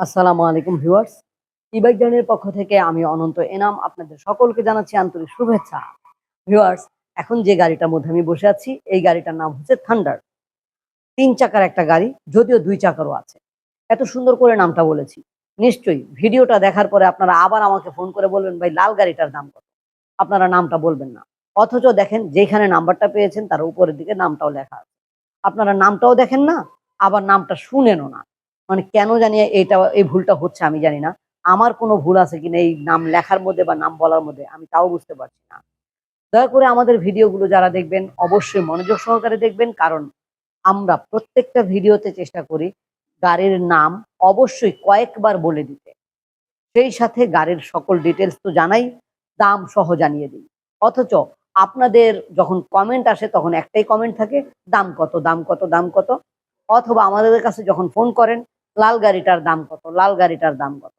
আসসালামু আলাইকুম viewers. E-bike জার্নির পক্ষ থেকে আমি অনন্ত এনাম, আপনাদের সকলকে জানাচ্ছি আন্তরিক শুভেচ্ছা। ভিউয়ার্স, এখন যে গাড়িটার মধ্যে আমি বসে আছি, এই গাড়িটার নাম হচ্ছে থান্ডার। তিন চাকার একটা গাড়ি, যদিও দুই চাকারও আছে। এত সুন্দর করে নামটা বলেছি। নিশ্চয়ই ভিডিওটা দেখার পরে আপনারা আবার আমাকে ফোন করে বলবেন, ভাই, লাল গাড়িটার দাম কত? আপনারা নামটা বলবেন না। অথচ দেখেন, যেখানে নাম্বারটা পেয়েছেন, তার উপরের দিকে নামটাও লেখা আছে। আপনারা নামটাও দেখেন না, আবার নামটা শুনেনও না। মানে কেন জানি এটা, এই ভুলটা হচ্ছে আমি জানি না। আমার কোনো ভুল আছে কিনা এই নাম লেখার মধ্যে বা নাম বলার মধ্যে আমি তাও বুঝতে পারছি না। দয়া করে আমাদের ভিডিওগুলো যারা দেখবেন, অবশ্যই মনোযোগ সহকারে দেখবেন, কারণ আমরা প্রত্যেকটা ভিডিওতে চেষ্টা করি গাড়ির নাম অবশ্যই কয়েকবার বলে দিতে। সেই সাথে গাড়ির সকল ডিটেলস তো জানাই, দাম সহ জানিয়ে দিই। অথচ আপনাদের যখন কমেন্ট আসে তখন একটাই কমেন্ট থাকে, দাম কত দাম কত দাম কত। অথবা আমাদের কাছে যখন ফোন করেন লাল গাড়িটার দাম কত? লাল গাড়িটার দাম কত?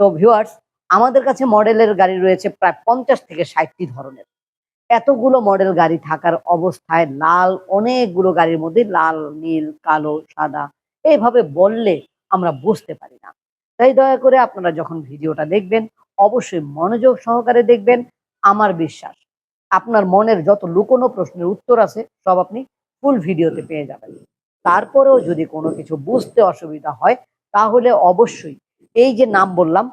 তো ভিউয়ার্স আমাদের কাছে মডেলের গাড়ি রয়েছে প্রায় পঞ্চাশ থেকে ষাটটি ধরনের। এতগুলো মডেল গাড়ি থাকার অবস্থায় লাল, অনেকগুলো গাড়ির মধ্যে লাল, নীল, কালো, সাদা, এইভাবে বললে আমরা বুঝতে পারি না। তাই দয়া করে আপনারা যখন ভিডিওটা দেখবেন, অবশ্যই মনোযোগ সহকারে দেখবেন। আমার বিশ্বাস, আপনার মনের যত লুকোনো প্রশ্নের উত্তর আছে, সব আপনি ফুল ভিডিওতে পেয়ে যাবেন। তারপরেও যদি কোনো কিছু বুঝতে অসুবিধা হয়, তাহলে অবশ্যই এই যে নাম বললাম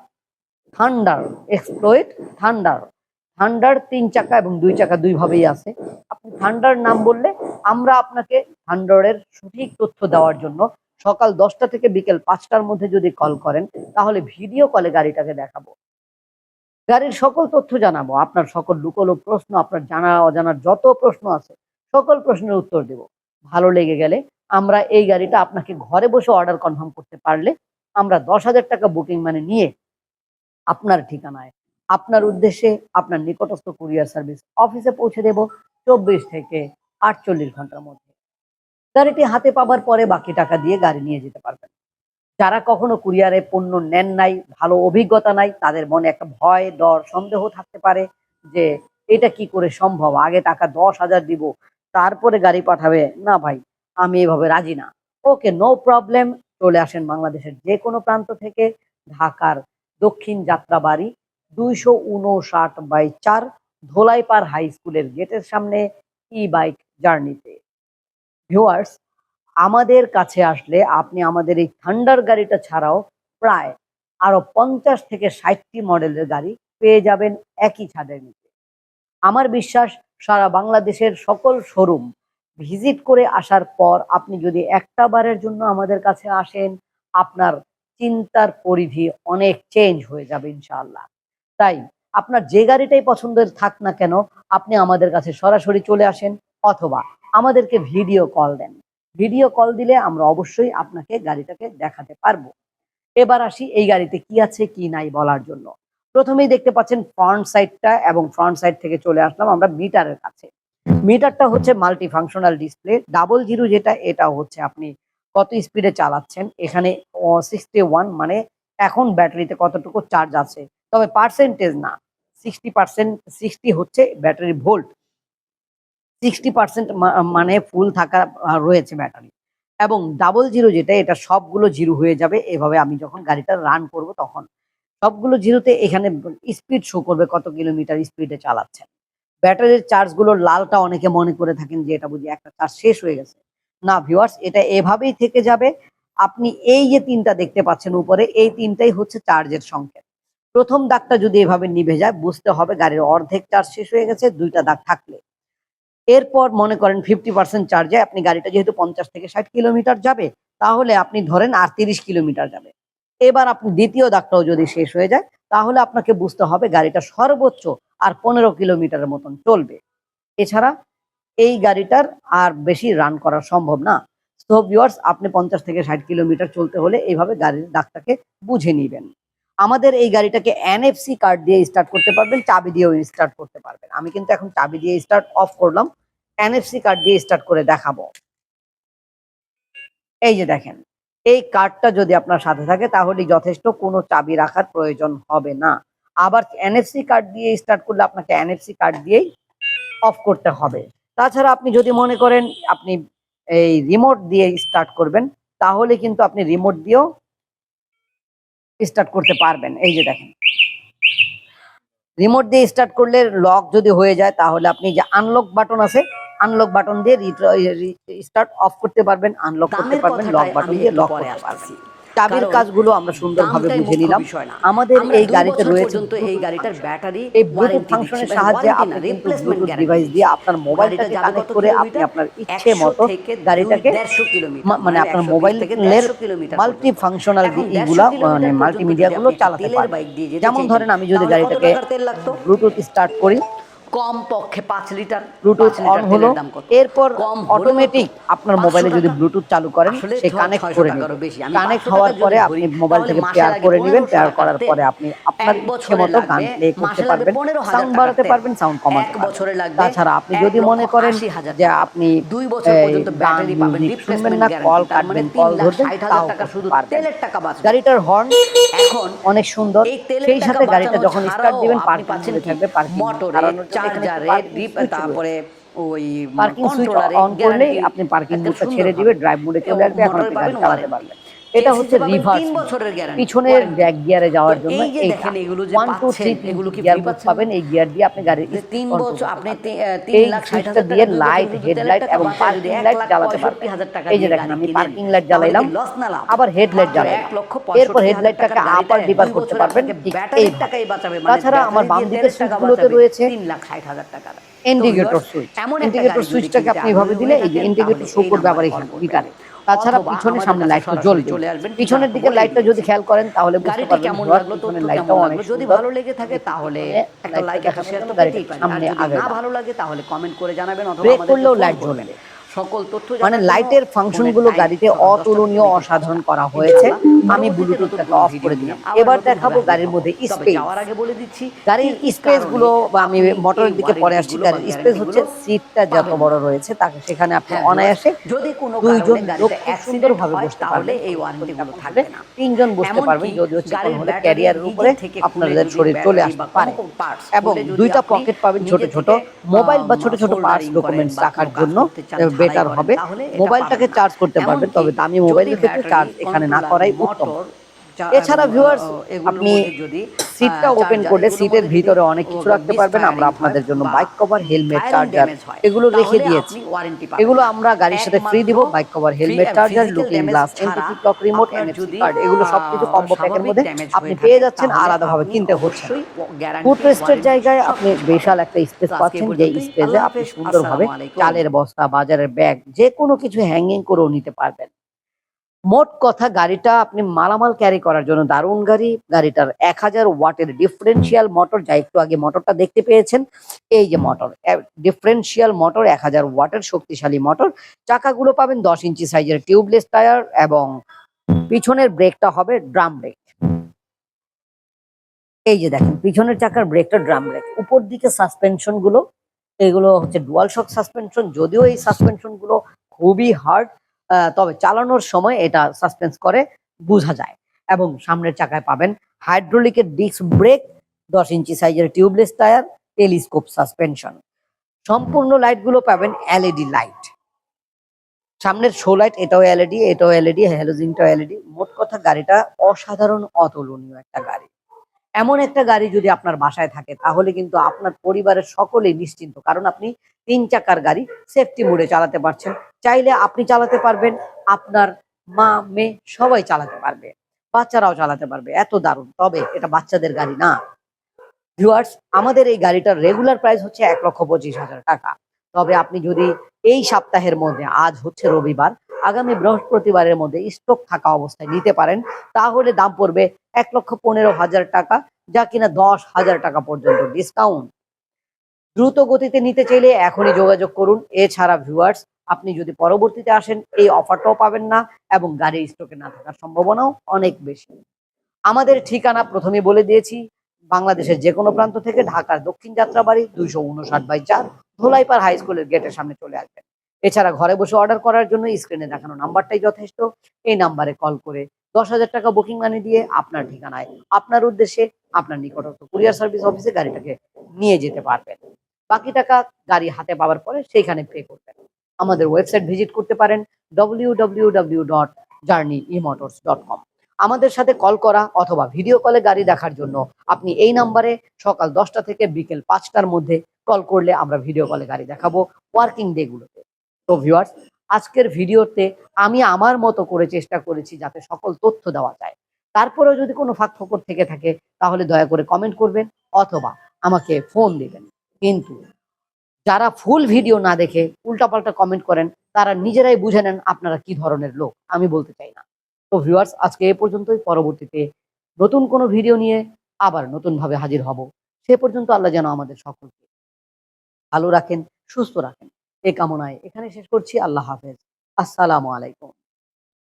থান্ডার এক্সপ্লোয়েট থান্ডার থান্ডার তিন চাকা এবং দুই চাকা দুইভাবেই আছে। আপনি থান্ডার নাম বললে আমরা আপনাকে থান্ডারের সঠিক তথ্য দেওয়ার জন্য সকাল দশটা থেকে বিকেল পাঁচটার মধ্যে যদি কল করেন, তাহলে ভিডিও কলে গাড়িটাকে দেখাবো। গাড়ির সকল তথ্য জানাব, আপনার সকল লুকোলো প্রশ্ন, আপনার জানা অজানার যত প্রশ্ন আছে, সকল প্রশ্নের উত্তর দেব। ভালো লেগে গেলে আমরা এই গাড়িটা আপনাকে ঘরে বসে অর্ডার কনফার্ম করতে পারলে আমরা দশ হাজার টাকা বুকিং মানে নিয়ে আপনার ঠিকানায়, আপনার উদ্দেশ্যে আপনার নিকটস্থ কুরিয়ার সার্ভিস অফিসে পৌঁছে দেব চব্বিশ থেকে আটচল্লিশ ঘণ্টার মধ্যে। গাড়িটি হাতে পাবার পরে বাকি টাকা দিয়ে গাড়ি নিয়ে যেতে পারবেন। যারা কখনো কুরিয়ারে পণ্য নেন নাই, ভালো অভিজ্ঞতা নাই, তাদের মনে একটা ভয়, ডর, সন্দেহ থাকতে পারে যে এটা কি করে সম্ভব? আগে টাকা দশ হাজার দিব, তারপরে গাড়ি পাঠাবে? না ভাই আমি এভাবে রাজি না। ওকে নো প্রবলেম চলে আসেন বাংলাদেশের যে কোনো প্রান্ত থেকে ঢাকার দক্ষিণ যাত্রাবাড়ি দুইশো উনষাট বাই চার ধোলাইপাড় হাই স্কুলের গেটের সামনে ই বাইক জার্নিতে ভিউয়ার্স আমাদের কাছে আসলে আপনি আমাদের এই থান্ডার গাড়িটা ছাড়াও প্রায় আরও পঞ্চাশ থেকে ষাটটি মডেলের গাড়ি পেয়ে যাবেন একই ছাদের নিচে। আমার বিশ্বাস, সারা বাংলাদেশের সকল শোরুম ভিজিট করে আসার পর আপনি যদি একটা বারের জন্য আমাদের কাছে আসেন, আপনার চিন্তার পরিধি অনেক চেঞ্জ হয়ে যাবে ইনশাআল্লাহ। তাই আপনার যে গাড়িটাই পছন্দের থাক না কেন, আপনি আমাদের কাছে সরাসরি চলে আসেন অথবা আমাদেরকে ভিডিও কল দেন। ভিডিও কল দিলে আমরা অবশ্যই আপনাকে গাড়িটাকে দেখাতে পারব। এবার আসি এই গাড়িতে কি আছে, কি নাই বলার জন্য। প্রথমেই দেখতে পাচ্ছেন ফ্রন্ট সাইডটা এবং ফ্রন্ট সাইড থেকে চলে আসলাম আমরা মিটারের কাছে। মিটারটা হচ্ছে multi functional display double zero যেটা, এটা হচ্ছে আপনি কত স্পিডে চালাচ্ছেন, এখানে সিক্সটি ওয়ান মানে এখন ব্যাটারিতে কতটুকু চার্জ আছে। তবে পার্সেন্টেজ না সিক্সটি পার্সেন্ট সিক্সটি হচ্ছে ব্যাটারি ভোল্ট সিক্সটি পার্সেন্ট মানে ফুল থাকা রয়েছে ব্যাটারি। এবং ডাবল জিরো যেটা, এটা সবগুলো জিরো হয়ে যাবে, এভাবে আমি যখন গাড়িটা রান করব তখন। সবগুলো জিরোতে এখানে স্পিড শো করবে কত কিলোমিটার স্পিডে চালাচ্ছেন। ব্যাটারির চার্জগুলো লালটা অনেকে মনে করে থাকেন যে এটা বুঝি একটা চার্জ শেষ হয়ে গেছে। না ভিউয়ার্স, এটা এভাবেই থেকে যাবে। আপনি এই যে তিনটা দেখতে পাচ্ছেন উপরে, এই তিনটাই হচ্ছে চার্জের সংকেত। প্রথম দাগটা যদি এভাবে নিভে যায়, বুঝতে হবে গাড়ির অর্ধেক চার্জ শেষ হয়ে গেছে, দুইটা দাগ থাকলে। এরপর মনে করেন ফিফটি পার্সেন্ট চার্জে আপনি গাড়িটা যেহেতু পঞ্চাশ থেকে ষাট কিলোমিটার যাবে, তাহলে আপনি ধরেন আর তিরিশ কিলোমিটার যাবে। এবার আপনি দ্বিতীয় দাগটাও যদি শেষ হয়ে যায় তাহলে আপনাকে বুঝতে হবে গাড়িটা সর্বোচ্চ আর পনেরো কিলোমিটারের মতন চলবে। এছাড়া এই গাড়িটার আর বেশি রান করা সম্ভব না। সো ভিউয়ার্স আপনি পঞ্চাশ থেকে ষাট কিলোমিটার চলতে হলে এইভাবে গাড়ির দাগটাকে বুঝে নেবেন। আমাদের এই গাড়িটাকে এনএফসি কার্ড দিয়ে স্টার্ট করতে পারবেন, চাবি দিয়েও স্টার্ট করতে পারবেন। আমি কিন্তু এখন চাবি দিয়ে স্টার্ট অফ করলাম। এনএফসি কার্ড দিয়ে স্টার্ট করে দেখাবো। এই যে দেখেন এই কার্ডটা যদি আপনার সাথে থাকে তাহলে যথেষ্ট কোনো চাবি রাখার প্রয়োজন হবে না। আবার এনএফসি কার্ড দিয়ে স্টার্ট করলে আপনাকে এনএফসি কার্ড দিয়েই অফ করতে হবে। তাছাড়া আপনি যদি মনে করেন আপনি এই রিমোট দিয়ে স্টার্ট করবেন, তাহলে কিন্তু আপনি রিমোট দিয়েও স্টার্ট করতে পারবেন। এই যে দেখেন। রিমোট দিয়ে স্টার্ট করলে লক যদি হয়ে যায়, তাহলে আপনি যে আনলক বাটন আছে আনলক বাটন দিয়ে স্টার্ট অফ করতে পারবেন আনলক করতে পারবেন লক বাটন দিয়ে লক করতে পারবেন। চাবির কাজগুলো আমরা সুন্দরভাবে বুঝে নিলাম। আমাদের এই গাড়িতে রয়েছে পর্যন্ত এই গাড়িটার ব্যাটারি এই ব্লুটুথ ফাংশনের সাহায্যে আপনি কিন্তু guarantee ডিভাইস দিয়ে আপনার গাড়িটা মোবাইলটাকে কানেক্ট করে আপনি আপনার ইচ্ছে মতো গাড়িটাকে 150 কিলোমিটার, মানে মানে আপনার 120 মোবাইলের থেকে 150 কিলোমিটার মাল্টি ফাংশনাল 150 মানে মাল্টিমিডিয়া গুলো চালাতে পারবেন বাইক দিয়ে যেমন ধরেন আমি যদি গাড়িটাকে? ব্লুটুথ স্টার্ট করি কম পক্ষে পাঁচ লিটার ব্লুটুথ অন হলো দাম এরপর কম অটোমেটিক আপনার মোবাইলে যদি ব্লুটুথ চালু করেন সে কানেক্ট করে নেবেন কানেক্ট হওয়ার পরে আপনি তাহলে মাসে পেয়ার করে নেবেন পেয়ার করার পরে আপনি আপনার ইচ্ছে মতো গান প্লে করতে পারবেন। সাউন্ড বাড়াতে পারবেন সাউন্ড কমাতে এক পারবেন। বছরে লাগবে তাছাড়া আপনি যদি মনে করেন হাজার যে আপনি দুই বছর পর্যন্ত ব্যাটারি পাবেন, শুনবেন না কল মানে কাটবেন কল ধরবেন তাও টাকা শুধু তেলের টাকা বাঁচবে। গাড়িটার হর্ন এখন অনেক সুন্দর সেই সাথে গাড়িটা যখন স্টার্ট দিবেন পার্কিং থাকবে পার্কিং মোটরে চার্জারে তারপরে তারপরে ওই পার্কিং সুইচ অন করলেই আপনি পার্কিং বুথটা ছেড়ে দিবে। ড্রাইভ মোডে চলে আসবে এখন আপনি গাড়ি চালাতে পারবেন এটা হচ্ছে রিভার্স বছরের guarantee, পিছনের ব্যাক গিয়ারে যাওয়ার জন্য এই যে দেখেন এগুলো যে পাচ্ছেন, এগুলো কি free পাচ্ছেন? পাবেন এই গিয়ার দিয়ে আপনি গাড়ি তিন বছর আপনি পারবেন। তি- আহ, তিন এই লাখ ষাট সুইচটা হাজার দিয়ে টাকা লাইট হেডলাইট এবং পার্কিং লাইট জ্বালাতে পারবেন টাকা এই যে দেখেন আমি পার্কিং লাইট জ্বালাইলাম? আবার হেডলাইট লক্ষ এরপর হেডলাইটটাকে আপার ডিপার করতে পারবেন ব্যাটারির টাকাই বাঁচাবে, মানে তাছাড়া আমার বাম দিকের সুইচগুলোতে রয়েছে তিন লাখ ষাট হাজার টাকার। তো ইন্ডিকেটর সুইচ এমন একটা ইন্ডিকেটর সুইচটাকে আপনি এভাবে দিলে এই যে ইন্ডিকেটর শো করবে আবার এখানে করবেন। তাছাড়া পিছনে সামনে লাইটটা জ্বলে চলে আসবেন, পিছনের দিকে লাইটটা যদি খেয়াল করেন তাহলে বুঝতে পারবেন কেমন লাগল? তো লাইটটা অনেক যদি ভালো লেগে থাকে তাহলে একটা লাইক একটা শেয়ার তো দিতেই পারেন। আর যদি না ভালো লাগে তাহলে কমেন্ট করে জানাবেন অথবা আমাদের করলেও লাইট করবেন। সকল তথ্য মানে লাইটের ফাংশনগুলো গাড়িতে অতুলনীয় অসাধারণ করা। হয়েছে। আমি ব্লুটুথটাকে অফ করে দিলাম এবার দেখাবো গাড়ির মধ্যে স্পেস যাওয়ার আগে বলে দিচ্ছি গাড়ির বা আমি মোটরের দিকে পরে আসছি। গাড়ির স্পেস হচ্ছে সিটটা যত বড় রয়েছে তাকে সেখানে আপনি হ্যাঁ, অনায়াসে যদি কোনো দুইজন সুন্দরভাবে বসতে তাহলে এই ওয়ারেন্টিগুলো থাকবে তিনজন বসতে পারবেন চিকন গাড়ির হলে ক্যারিয়ারের উপরে থেকে আপনাদের শরীর চলে আসতে পারে। এবং দুইটা পকেট পাবেন ছোট ছোট মোবাইল বা ছোট ছোট পার্টস ডকুমেন্টস রাখার জন্য বেটার হবে। মোবাইলটাকে চার্জ করতে পারবেন তবে দামি মোবাইলের ক্ষেত্রে চার্জ এখানে না করাই উত্তম। এছাড়া ভিউয়ার্স আপনি যদি, সিটটা ওপেন করলে সিটের ভিতরে অনেক কিছু রাখতে পারবেন আমরা আপনাদের জন্য বাইক কভার হেলমেট চার্জার এগুলো রেখে দিয়েছি। এগুলো আমরা গাড়ির সাথে ফ্রি দিব bike cover helmet charger looking glass ছাড়া ক্লক রিমোট এনএফসি কার্ড এগুলো সবকিছু কম্বো প্যাকের মধ্যে আপনি পেয়ে যাচ্ছেন তাহলে আলাদাভাবে কিনতে হচ্ছে ফুটরেস্টের warranty জায়গায় আপনি বিশাল একটা স্পেস পাচ্ছেন যে স্পেসে আপনি সুন্দরভাবে চালের বস্তা বাজারের ব্যাগ যে কোনো কিছু হ্যাঙ্গিং করেও নিতে পারবেন। মোট কথা গাড়িটা আপনি মালামাল ক্যারি করার জন্য দারুণ গাড়ি। গাড়িটার এক হাজার ওয়াটের ডিফারেন্সিয়াল মোটর যা একটু আগে মোটরটা দেখতে পেয়েছেন, এই যে মোটর ডিফারেন্সিয়াল মোটর এক হাজার ওয়াটের শক্তিশালী মোটর চাকাগুলো পাবেন দশ ইঞ্চি সাইজের টিউবলেস টায়ার এবং পিছনের ব্রেকটা হবে ড্রাম ব্রেক এই যে দেখেন, পিছনের চাকার ব্রেকটা ড্রাম ব্রেক উপর দিকে সাসপেনশনগুলো, এগুলো হচ্ছে ডুয়াল শক সাসপেনশন যদিও এই সাসপেনশনগুলো খুবই হার্ড তবে চালানোর সময় এটা সাসপেন্স করে, বোঝা যায়। এবং সামনের চাকায় পাবেন হাইড্রোলিকের ডিস্ক ব্রেক দশ ইঞ্চি সাইজের টিউবলেস টায়ার টেলিস্কোপ সাসপেনশন সম্পূর্ণ লাইটগুলো পাবেন এলইডি লাইট সামনের শো লাইট এটাও এলইডি এটাও এলইডি হ্যালোজিনটাও এলইডি মোট কথা গাড়িটা অসাধারণ, অতুলনীয় একটা গাড়ি। এমন একটা গাড়ি যদি আপনার বাসায় থাকে, তাহলে কিন্তু আপনার পরিবারের সকলেই নিশ্চিন্ত। কারণ আপনি তিন চাকার গাড়ি সেফটি মোডে চালাতে পারছেন। চাইলে আপনি চালাতে পারবেন, আপনার মা, মেয়ে সবাই চালাতে পারবে, বাচ্চারাও চালাতে পারবে। এত দারুণ। তবে এটা বাচ্চাদের গাড়ি না। ভিউয়ার্স আমাদের এই গাড়িটার রেগুলার প্রাইস হচ্ছে এক লক্ষ পঁচিশ হাজার টাকা। তবে আপনি যদি এই সপ্তাহের মধ্যে, আজ হচ্ছে রবিবার আগামী বৃহস্পতিবারের মধ্যে স্টক থাকা অবস্থায় নিতে পারেন, তাহলে দাম পড়বে এক লক্ষ পনেরো হাজার টাকা, যা কিনা দশ হাজার টাকা পর্যন্ত ডিসকাউন্ট দ্রুত গতিতে নিতে চাইলে এখনই যোগাযোগ করুন। এছাড়া ভিউয়ার্স আপনি যদি পরবর্তীতে আসেন, এই অফারটাও পাবেন না এবং গাড়ির স্টকে না থাকার সম্ভাবনাও অনেক বেশি। আমাদের ঠিকানা প্রথমে বলে দিয়েছি, বাংলাদেশের যে কোনো প্রান্ত থেকে ঢাকার দক্ষিণ যাত্রাবাড়ি দুইশো উনষাট বাই চার, ধোলাইপাড় হাই স্কুলের গেটের সামনে চলে আসবেন। এছাড়া ঘরে বসে অর্ডার করার জন্য স্ক্রিনে দেখানো নাম্বারটাই যথেষ্ট। এই নাম্বারে কল করে দশ হাজার টাকা বুকিং মানি দিয়ে আপনার ঠিকানায়, আপনার উদ্দেশ্যে আপনার নিকটস্থ কুরিয়ার সার্ভিস অফিসে গাড়িটাকে নিয়ে যেতে পারবেন। বাকি টাকা গাড়ি হাতে পাওয়ার পরে সেইখানে পে করবেন। আমাদের ওয়েবসাইট ভিজিট করতে পারেন www.journeyemotors.com আমাদের সাথে কল করা অথবা ভিডিও কলে গাড়ি দেখার জন্য আপনি এই নাম্বারে সকাল দশটা থেকে বিকেল পাঁচটার মধ্যে কল করলে আমরা ভিডিও কলে গাড়ি দেখাবো। ওয়ার্কিং ডেগুলোতে তো ভিউয়ার্স আজকের ভিডিওতে আমি আমার মতো করে চেষ্টা করেছি যাতে সকল তথ্য দেওয়া যায়। তারপরেও যদি কোনো ফাঁক ফোকর থেকে থাকে, তাহলে দয়া করে কমেন্ট করবেন অথবা আমাকে ফোন দিবেন। কিন্তু যারা ফুল ভিডিও না দেখে উল্টাপাল্টা কমেন্ট করেন, তারা নিজেরাই বুঝে নেন আপনারা কি ধরনের লোক, আমি বলতে চাই না। তো ভিউয়ার্স আজকে এ পর্যন্তই। পরবর্তীতে নতুন কোনো ভিডিও নিয়ে আবার নতুনভাবে হাজির হব। সে পর্যন্ত আল্লাহ যেন আমাদের সকলকে ভালো রাখেন, সুস্থ রাখেন। এ কামনায় এখানে শেষ করছি। আল্লাহ হাফেজ। আসসালামু আলাইকুম।